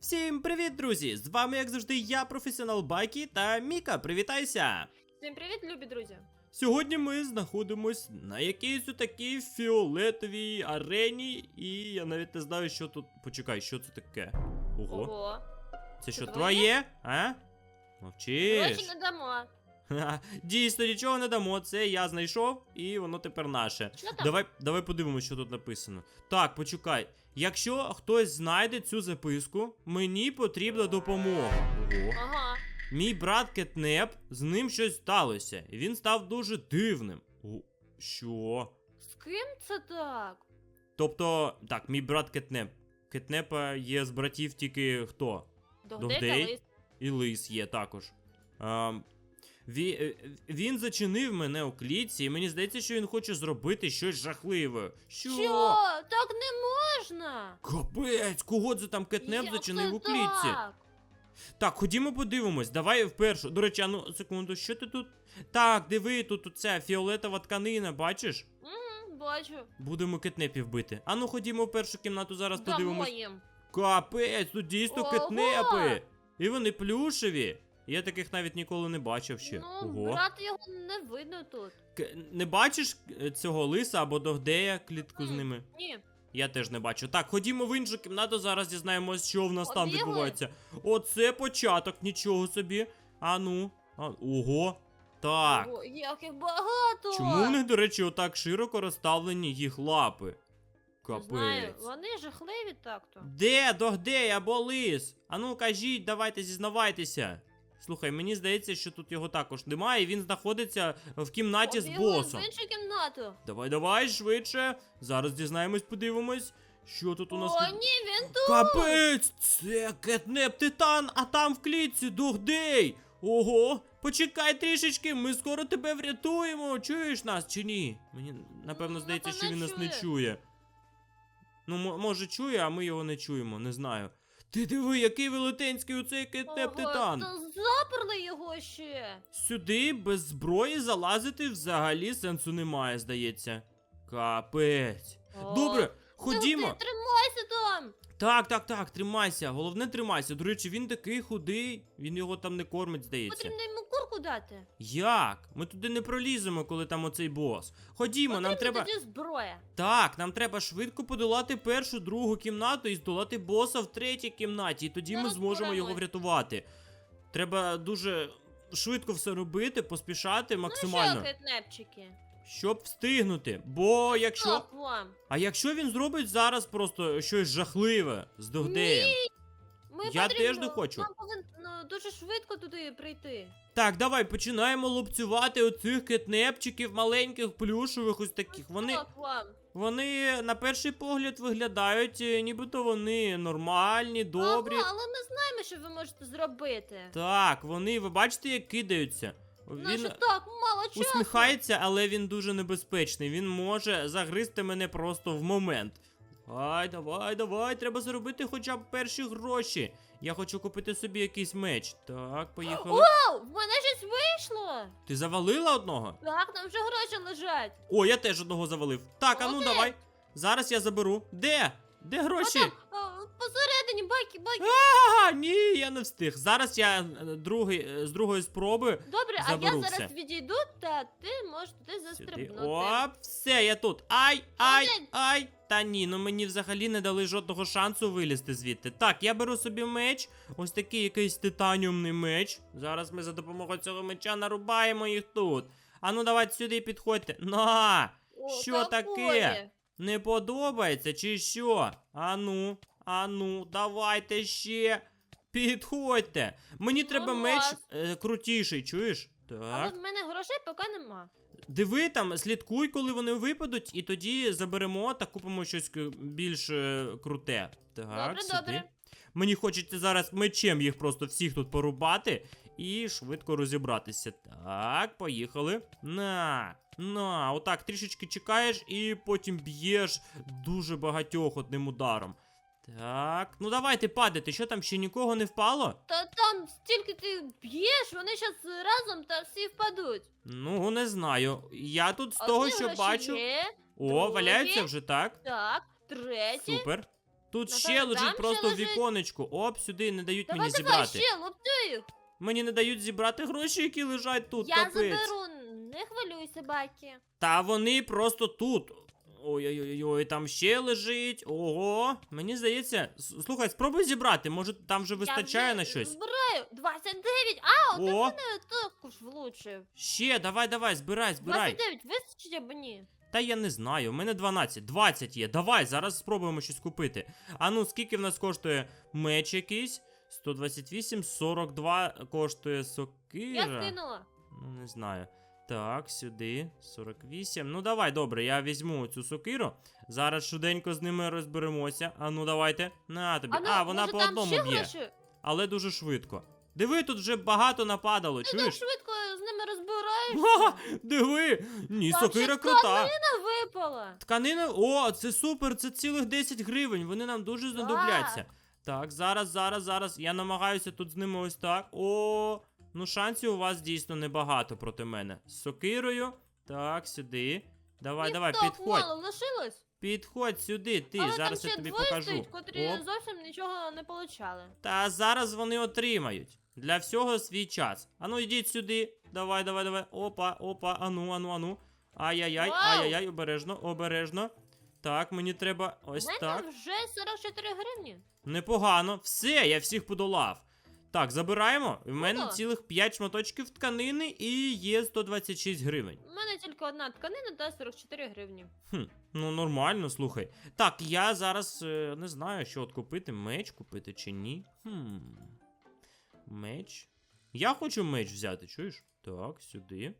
Всім привіт, друзі! З вами, як завжди, я, професіонал Бакі та Міка. Привітайся! Всім привіт, любі друзі! Сьогодні ми знаходимось на якійсь такій фіолетовій арені, і я навіть не знаю, що тут. Почекай, що це таке? Ого, Ого. це що твоє? А? Мовчиш. Гроші не дамо. Дійсно, нічого не дамо. Це я знайшов, і воно тепер наше. Що там? Давай, давай подивимося, що тут написано. Так, почекай. Якщо хтось знайде цю записку, мені потрібна допомога. Ого. Ага. Мій брат Кетнеп, з ним щось сталося, і він став дуже дивним. О, що? З ким це так? Тобто, так, мій брат Кетнеп. Кетнепа є з братів тільки хто? Догдей Догдей? та лис. І лис є також. А, ві, е, він зачинив мене у клітці, і мені здається, що він хоче зробити щось жахливе. Що? Що? Так не можна! Капець, кого це там кетнеп Як зачинив це у клітці? Так? Так, ходімо подивимось. Давай вперше. До речі, а ну секунду, що ти тут? Так, диви, тут оця фіолетова тканина, бачиш? Угу, бачу. Будемо кетнепів бити. А ну ходімо в першу кімнату, зараз подивимось. Капець, тут дійсно Ого! кетнепи. І вони плюшеві. Я таких навіть ніколи не бачив ще. Ну, Ого. брат його не видно тут. К- Не бачиш е, цього лиса або догдея клітку з М. ними? Ні. Я теж не бачу. Так, ходімо в іншу кімнату, зараз дізнаємось, що в нас там Побігли? відбувається. Оце початок, нічого собі. А ну. А, ого. Так. Ого, як їх багато! Чому в них, до речі, отак широко розставлені їх лапи? Не знаю, вони жахливі так-то. Де догдей або лис? А ну кажіть, давайте зізнавайтеся. Слухай, мені здається, що тут його також немає, і він знаходиться в кімнаті з босом. в іншу кімнату. Давай, давай, швидше. Зараз дізнаємось, подивимось. Що тут у нас О, ні, він тут! Капець! Це кетнеп титан, а там в клітці догдей! Ого! Почекай трішечки, ми скоро тебе врятуємо. Чуєш нас чи ні? Мені напевно М, здається, що він нас не чує. Ну, може, чує, а ми його не чуємо, не знаю. Ти диви, який велетенський у цей Ого, титан. та заперли його ще. Сюди без зброї залазити взагалі сенсу немає, здається. Капець. О, Добре, ходімо. ти тримайся там. Так, так, так, тримайся. Головне тримайся. До речі, він такий худий, він його там не кормить, здається. Потрібно йому дати. Як? Ми туди не проліземо, коли там оцей бос. Ходімо, нам треба. тоді зброя. Так, нам треба швидко подолати першу, другу кімнату і здолати боса в третій кімнаті, і тоді ми Зараз зможемо його врятувати. Треба дуже швидко все робити, поспішати Ну максимально, що, кетнепчики? щоб встигнути. Бо якщо. Вам. А якщо він зробить зараз просто щось жахливе з догдеєм? Ми Я потрібно, теж не хочу. Нам повинно дуже швидко туди прийти. Так, давай починаємо лупцювати оцих кетнепчиків, маленьких, плюшевих, ось таких. Вони, Стоп вам. вони на перший погляд виглядають, е, нібито вони нормальні, добрі. Ага, але ми знаємо, що ви можете зробити. Так, вони, ви бачите, як кидаються. Наше Він так мало часу. усміхається, але він дуже небезпечний. Він може загризти мене просто в момент. Давай, давай, давай, треба заробити хоча б перші гроші. Я хочу купити собі якийсь меч. Так, поїхали. Вау, в мене щось вийшло. Ти завалила одного? Так, там вже гроші лежать. О, я теж одного завалив. Так, а ну Молодець. давай. Зараз я заберу. Де? Де гроші? А, посередині, байки, байки. Ага, ні, я не встиг. Зараз я е, другий, е, з другої спроби. Добре, а заберу я зараз відійду, та ти можеш туди Сюди. застрибнути. Оп, все, я тут. Ай, ай, ай. Та ні, ну мені взагалі не дали жодного шансу вилізти звідти. Так, я беру собі меч. Ось такий якийсь титаніумний меч. Зараз ми за допомогою цього меча нарубаємо їх тут. А ну давайте сюди підходьте. На! О, що таке? Не подобається чи що? Ану, ану, давайте ще. Підходьте. Мені Ну, треба меч е, крутіший, чуєш? Але Так. в мене грошей поки нема. Диви там, слідкуй, коли вони випадуть, і тоді заберемо та купимо щось к- більш е, круте. Так, Добре, сюди. добре. Мені хочеться зараз мечем їх просто всіх тут порубати і швидко розібратися. Так, поїхали. На, на, отак трішечки чекаєш і потім б'єш дуже багатьох одним ударом. Так, ну давайте падайте, що там ще нікого не впало? Та там стільки ти б'єш, вони зараз разом та всі впадуть. Ну, не знаю. Я тут з того, що бачу. Є. О, другі. валяються вже так. Так, третій. Супер. Тут Ну, ще там- лежить там ще просто в лежить. віконечку. Оп, сюди не дають Давай, мені давай, зібрати. ще, лупцю їх. Мені не дають зібрати гроші, які лежать тут. Я капець. заберу, не хвилюйся, Бакі. Та вони просто тут. Ой-ой-ой, там ще лежить. Ого. Мені здається. Слухай, спробуй зібрати. Може там вже вистачає Я на щось. Збираю, 29. А, от мене також влучив. ще, давай, давай, збирай, збирай. 29, вистачить або ні? Та я не знаю, у мене 12, 20 є. Давай, зараз спробуємо щось купити. А ну, скільки в нас коштує меч якийсь? 128, 42 коштує Я скинула. Ну, не знаю. Так, сюди. 48. Ну, давай, добре, я візьму цю сокиру. Зараз швиденько з ними розберемося. А ну давайте. На тобі. А, ну, А, вона може, по там одному ще б'є, гроші? але дуже швидко. Диви, тут вже багато нападало, Ти так чуєш? швидко з ними Ха, диви! Ні, Там сокира ще крута. тканина випала. Тканина. О, це супер! Це цілих 10 гривень. Вони нам дуже знадобляться. Так, зараз, зараз, зараз. Я намагаюся тут з ними ось так. О, ну шансів у вас дійсно небагато проти мене. З сокирою. Так, сюди. Давай, Їх давай, так підходь. мало лишилось. Підходь сюди, ти. Але зараз там я ще тобі двоє покажу. стоїть, котрі Оп. зовсім нічого не получали. Та зараз вони отримають. Для всього свій час. Ану, йдіть сюди. Давай, давай, давай. Опа, опа, ану, ану, ану. Ай-яй-яй, Вау! ай-яй-яй, обережно, обережно. Так, мені треба У ось мене так. вже 44 гривні. Непогано. Все, я всіх подолав. Так, забираємо. У мене Круто. цілих 5 шматочків тканини і є 126 гривень. У мене тільки одна тканина та 44 гривні. Хм, ну нормально, слухай. Так, я зараз е, не знаю, що от купити. Меч купити чи ні. Хм. Меч. Я хочу меч взяти, чуєш? Так, сюди.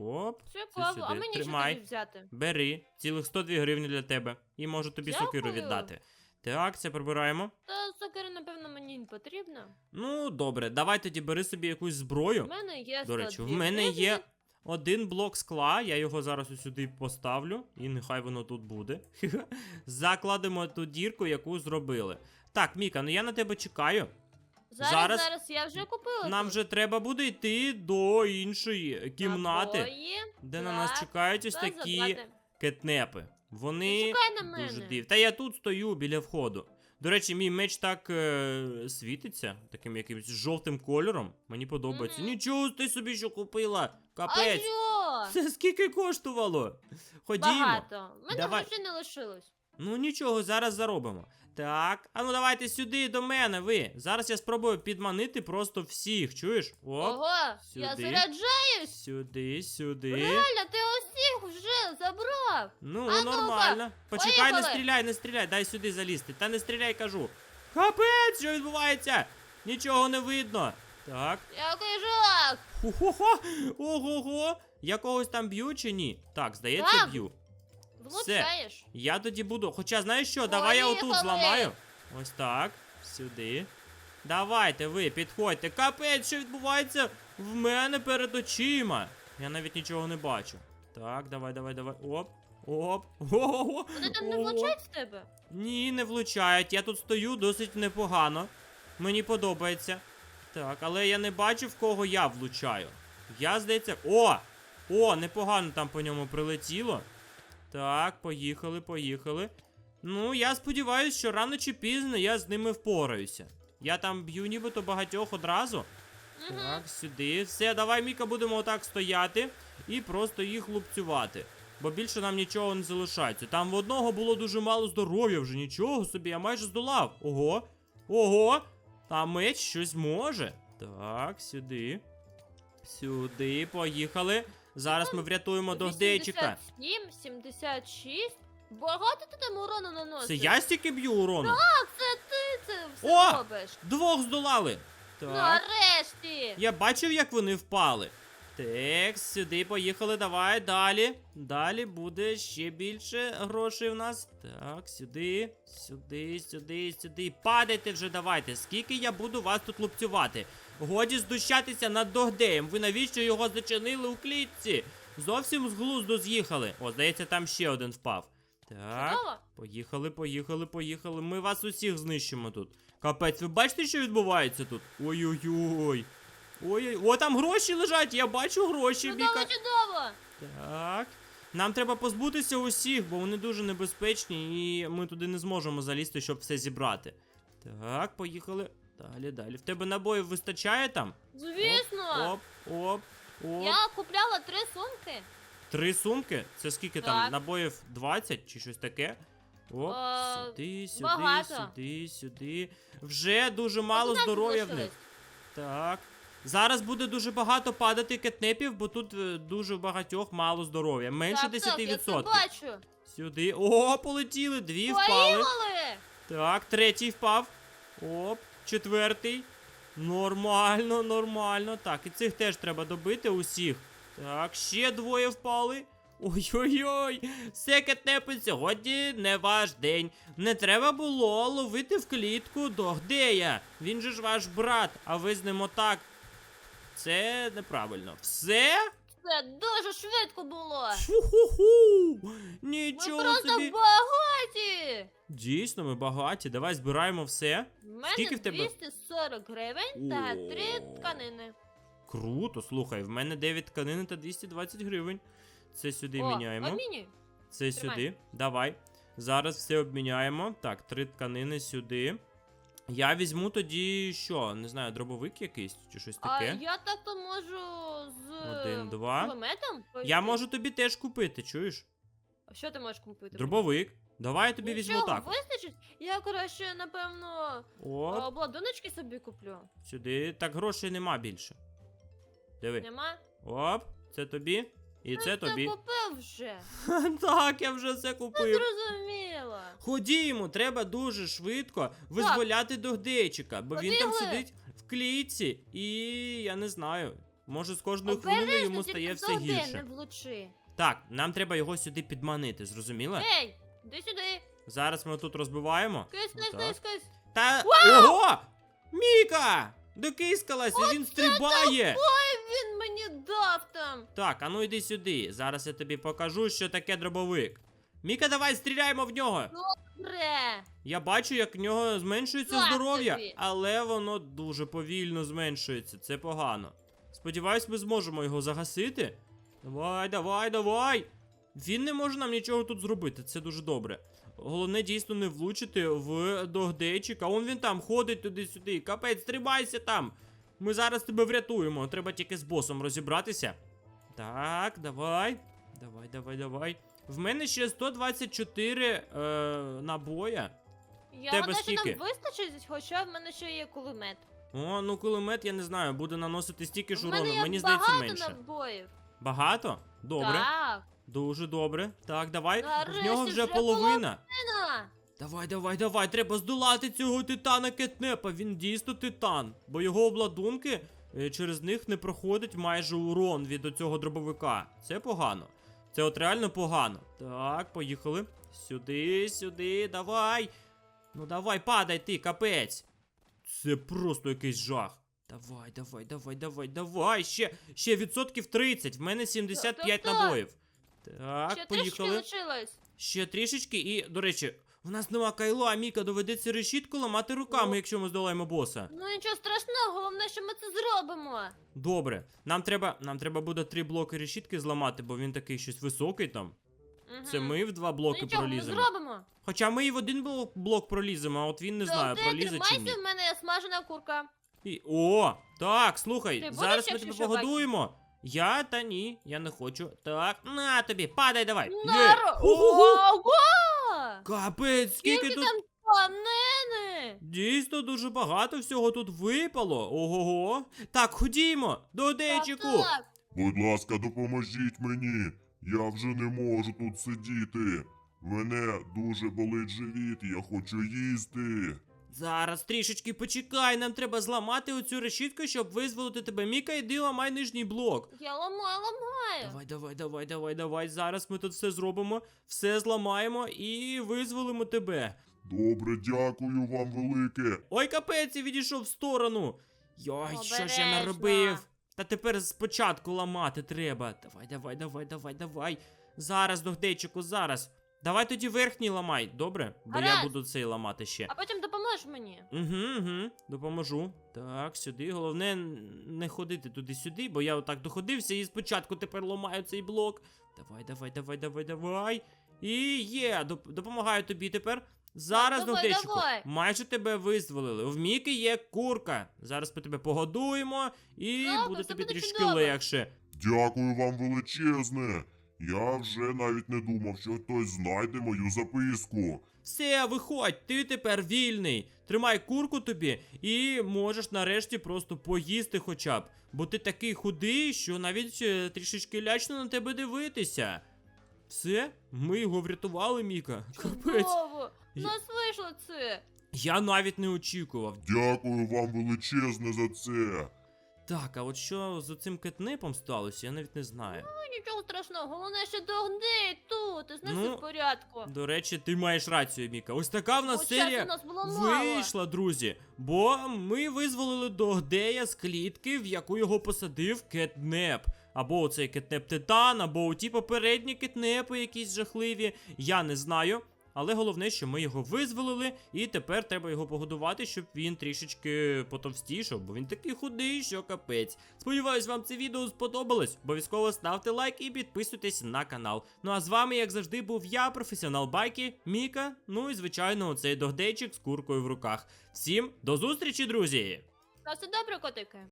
Оп. Цікаво, сюди. а мені Тримай. що тоді взяти? Бери. Цілих 102 гривні для тебе. І можу тобі сокиру Дякую. віддати. Так, це прибираємо. Та сокира, напевно, мені не потрібна. Ну, добре, давай тоді бери собі якусь У зброю. мене є До речі, в 102 мене гривні. є один блок скла, я його зараз ось сюди поставлю, і нехай воно тут буде. Закладемо ту дірку, яку зробили. Так, Міка, ну я на тебе чекаю. Зараз, зараз зараз, я вже купила. Нам тут. вже треба буде йти до іншої кімнати, Набої, де на нас так, чекають ось та такі заклади. кетнепи. Вони Чекай на мене. дуже див. Та я тут стою біля входу. До речі, мій меч так е, світиться, таким якимось жовтим кольором. Мені подобається. Мгм. Нічого ти собі що купила. Капець. що? Це скільки коштувало? Ходімо. Багато. Мене Давай. грошей не лишилось. Ну нічого, зараз заробимо. Так, а ну давайте сюди до мене, ви. Зараз я спробую підманити просто всіх, чуєш? Оп, Ого, я заряджаюсь. сюди, сюди. Реально, ти усіх вже забрав. Ну, А нормально. Почекай, не стріляй, не стріляй, дай сюди залізти. Та не стріляй, кажу. Капець, що відбувається? Нічого не видно. Так. Який жах. Хо-хо-хо. Ого-го. Я когось там б'ю чи ні? Так, здається, б'ю. Влучаєш. Я тоді буду. Хоча, знаєш що, давай я отут Поїхали. зламаю. Ось так. Сюди. Давайте ви, підходьте. Капець, що відбувається в мене перед очима. Я навіть нічого не бачу. Так, давай, давай, давай. Оп. Оп. Ого. Вони там не влучають в тебе? Ні, не влучають. Я тут стою досить непогано. Мені подобається. Так, але я не бачу, в кого я влучаю. Я, здається. О! О, непогано там по ньому прилетіло. Так, поїхали, поїхали. Ну, я сподіваюся, що рано чи пізно я з ними впораюся. Я там б'ю нібито багатьох одразу. Так, сюди. Все, давай, Міка, будемо отак стояти і просто їх лупцювати. Бо більше нам нічого не залишається. Там в одного було дуже мало здоров'я вже, нічого собі, я майже здолав. Ого. Ого! Та меч щось може. Так, сюди. Сюди, поїхали. Зараз ми врятуємо Догдейчика. 77, 76. Багато ти там урону наносиш? Це я стільки б'ю урону? Так, це ти це все О! робиш. Двох здолали. Так. Нарешті. Я бачив, як вони впали. Так, сюди поїхали, давай далі. Далі буде ще більше грошей в нас. Так, сюди, сюди, сюди, сюди. Падайте вже давайте. Скільки я буду вас тут лупцювати? Годі здущатися над Догдеєм. Ви навіщо його зачинили у клітці? Зовсім з глузду з'їхали. О, здається, там ще один впав. Так. Чудово. Поїхали, поїхали, поїхали. Ми вас усіх знищимо тут. Капець, ви бачите, що відбувається тут? Ой-ой-ой. Ой-ой. О, там гроші лежать, я бачу гроші, Чудово, Віка. чудово. Так. Нам треба позбутися усіх, бо вони дуже небезпечні, і ми туди не зможемо залізти, щоб все зібрати. Так, поїхали. Далі, далі. В тебе набоїв вистачає там? Звісно. Оп, оп, оп. Я купляла три сумки. Три сумки? Це скільки там? Набоїв 20 чи щось таке? Оп, Е, сюди, сюди, багато. сюди, сюди. Вже дуже мало здоров'я в них. Так. Зараз буде дуже багато падати кетнепів, бо тут е, дуже багатьох мало здоров'я. Менше Так, так, я це бачу. Сюди. О, полетіли, дві впали. Поїхали. Так, третій впав. Оп, четвертий. Нормально, нормально. Так, і цих теж треба добити усіх. Так, ще двоє впали. Ой-ой-ой, все кетнепи, сьогодні не ваш день. Не треба було ловити в клітку до Догдея. Він же ж ваш брат, а ви з ним отак. Це неправильно. Все? Це дуже швидко було. Фу-ху-ху! Ми Нічого просто собі. багаті. Дійсно, ми багаті. Давай збираємо все. В мене Скільки в тебе? 240 гривень та О. три тканини. Круто, слухай, в мене 9 тканин та 220 гривень. Це сюди О, міняємо. обмінюй. Це тримай. сюди. Давай. Зараз все обміняємо. Так, три тканини сюди. Я візьму тоді що? Не знаю, дробовик якийсь чи щось А таке. я так то можу з Один, два. кулеметом? Я можу тобі теж купити, чуєш? А Що ти можеш купити? Дробовик. Давай я тобі візьму Нічого, так. вистачить? Я краще, напевно, От, обладуночки собі куплю. сюди. Так грошей нема більше. Диви. Нема? Оп, це тобі. І це тобі. купив вже. Так, я вже все купив. Зрозуміло. Ходімо, треба дуже швидко визволяти Догдейчика, бо він там Побігли. сидить в клітці, і я не знаю. Може з кожною хвилиною йому стає все не гірше. влучи. Так, нам треба його сюди підманити, зрозуміла? Ей, іди сюди. Зараз ми тут розбиваємо. Кись, кись, Отак. кись, кись. Та ого! Міка! Докискалась, і він стрибає! Ой, він мені дав там. Так, а ну йди сюди. Зараз я тобі покажу, що таке дробовик. Міка, давай стріляємо в нього. Добре. Я бачу, як в нього зменшується Так здоров'я, тобі. але воно дуже повільно зменшується. Це погано. Сподіваюсь, ми зможемо його загасити. Давай, давай, давай. Він не може нам нічого тут зробити, це дуже добре. Головне дійсно не влучити в догдейчика. Он він там ходить туди-сюди. Капець, стрибайся там. Ми зараз тебе врятуємо. Треба тільки з босом розібратися. Так, давай. Давай, давай, давай. В мене ще 124 е, набоя. Я Тебе гадаю, що скільки? нам вистачить, хоча в мене ще є кулемет. О, ну кулемет, я не знаю, буде наносити стільки ж В мене урону. є Мені здається багато менше. набоїв. Багато? Добре. Так. Дуже добре. Так, давай. В нього вже половина. Нина. Давай, давай, давай. Треба здолати цього титана кетнепа. Він дійсно титан. Бо його обладунки е, через них не проходить майже урон від оцього дробовика. Це погано. Це от реально погано. Так, поїхали. Сюди, сюди, давай. Ну давай, падай ти, капець. Це просто якийсь жах. Давай, давай, давай, давай, давай. Ще, ще відсотків 30. В мене 75 Так, так, так. набоїв. Так, ще трішки поїхали. лишилось. Ще трішечки, і, до речі, в нас нема кайло, а Міка доведеться решітку ламати руками, Ну. якщо ми здолаємо боса. Ну нічого страшного, головне, що ми це зробимо. Добре. Нам треба, нам треба буде три блоки решітки зламати, бо він такий щось високий там. Мгм. Це ми в два блоки ну, нічого, проліземо. Ми зробимо. Хоча ми і в один блок, блок проліземо, а от він не знаю, Де пролізе чи ні. тримайся, в мене смажена курка. І... О, так, слухай, Ти будеш, зараз ми якщо тебе що, погодуємо. Я та ні, я не хочу. Так, на тобі, падай давай. Є. Наро! Ху-ху-ху. Ого! Капець, скільки Скільки тут там? Дійсно, дуже багато всього тут випало. Ого. Так, ходімо, до так. Будь ласка, допоможіть мені. Я вже не можу тут сидіти. Мене дуже болить живіт, я хочу їсти. Зараз трішечки почекай, нам треба зламати оцю решітку, щоб визволити тебе. Міка, йди ламай нижній блок. Я ламаю, ламаю. Давай, давай, давай, давай, давай. Зараз ми тут все зробимо, все зламаємо і визволимо тебе. Добре, дякую вам велике. Ой, капець, я відійшов в сторону. Йой, що ж я Обережно. наробив? Та тепер спочатку ламати треба. Давай, давай, давай, давай, давай. Зараз, Догдейчику, зараз. Давай тоді верхній ламай, добре? Бо я буду цей ламати ще. А потім допоможеш мені. Угу, угу, допоможу. Так, сюди. Головне не ходити туди-сюди, бо я отак доходився і спочатку тепер ламаю цей блок. Давай, давай, давай, давай, давай. І є, допомагаю тобі тепер. Зараз, давай, Догдейчику, давай. майже тебе визволили. В Міки є курка. Зараз ми тебе погодуємо і Добре, буде тобі буде трішки чудово. легше. Дякую вам величезне. Я вже навіть не думав, що хтось знайде мою записку. Все, виходь, ти тепер вільний. Тримай курку тобі і можеш нарешті просто поїсти хоча б. Бо ти такий худий, що навіть е, трішечки лячно на тебе дивитися. Все, ми його врятували, Міка. Капець. Чудово! У нас вийшло це. Я навіть не очікував. Дякую вам величезне за це. Так, а от що з оцим кетнепом сталося, я навіть не знаю. Ну нічого страшного, головне, що догни тут, і з Ну, все в порядку. До речі, ти маєш рацію, Міка. Ось така в нас От серія. нас було мало. Вийшла, друзі, бо ми визволили Догдея з клітки, в яку його посадив кетнеп. Або оцей кетнеп Титан, або ті попередні кетнепи якісь жахливі. Я не знаю. Але головне, що ми його визволили, і тепер треба його погодувати, щоб він трішечки потовстішав, бо він такий худий, що капець. Сподіваюсь, вам це відео сподобалось. Обов'язково ставте лайк і підписуйтесь на канал. Ну а з вами, як завжди, був я, професіонал байки, Міка. Ну і звичайно, оцей догдейчик з куркою в руках. Всім до зустрічі, друзі! Все добре, котики.